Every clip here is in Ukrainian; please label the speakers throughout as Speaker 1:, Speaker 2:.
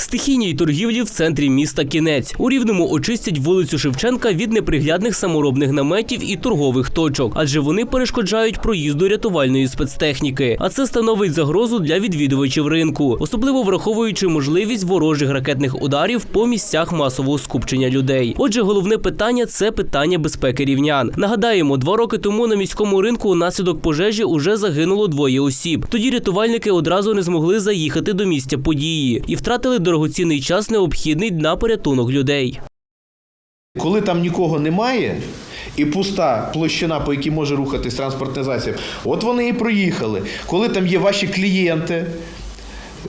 Speaker 1: Стихійній торгівлі в центрі міста кінець. У рівному очистять вулицю Шевченка від неприглядних саморобних наметів і торгових точок, адже вони перешкоджають проїзду рятувальної спецтехніки. А це становить загрозу для відвідувачів ринку, особливо враховуючи можливість ворожих ракетних ударів по місцях масового скупчення людей. Отже, головне питання це питання безпеки рівнян. Нагадаємо, два роки тому на міському ринку унаслідок пожежі уже загинуло двоє осіб. Тоді рятувальники одразу не змогли заїхати до місця події і втратили дорогоцінний час, необхідний на порятунок людей.
Speaker 2: Коли там нікого немає. І пуста площина, по якій може рухатись транспортний засіб, от вони і проїхали. Коли там є ваші клієнти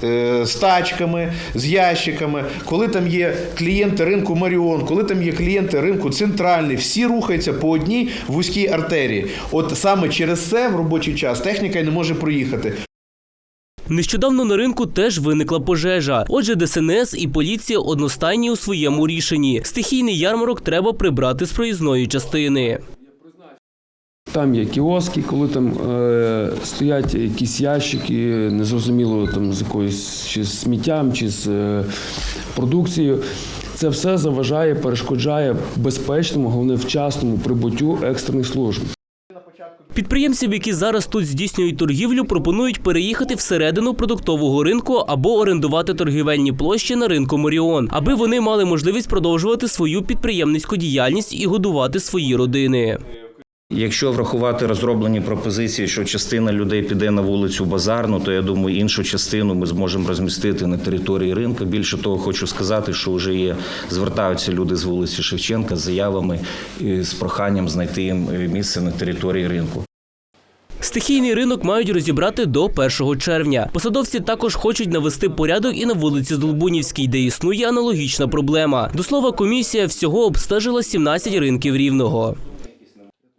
Speaker 2: е, з тачками, з ящиками, коли там є клієнти ринку Маріон, коли там є клієнти ринку Центральний, всі рухаються по одній вузькій артерії. От саме через це в робочий час техніка не може проїхати.
Speaker 1: Нещодавно на ринку теж виникла пожежа. Отже, ДСНС і поліція одностайні у своєму рішенні. Стихійний ярмарок треба прибрати з проїзної частини.
Speaker 3: Там є кіоски, коли там е, стоять якісь ящики, незрозуміло там з якоюсь чи з сміттям, чи з е, продукцією. Це все заважає, перешкоджає безпечному, головне вчасному прибуттю екстрених служб.
Speaker 1: Підприємцям, які зараз тут здійснюють торгівлю, пропонують переїхати всередину продуктового ринку або орендувати торгівельні площі на ринку Моріон, аби вони мали можливість продовжувати свою підприємницьку діяльність і годувати свої родини.
Speaker 4: Якщо врахувати розроблені пропозиції, що частина людей піде на вулицю Базарну, то я думаю, іншу частину ми зможемо розмістити на території ринку. Більше того, хочу сказати, що вже є звертаються люди з вулиці Шевченка з заявами з проханням знайти їм місце на території ринку.
Speaker 1: Стихійний ринок мають розібрати до 1 червня. Посадовці також хочуть навести порядок і на вулиці Здолбунівській, де існує аналогічна проблема. До слова, комісія всього обстежила 17 ринків рівного.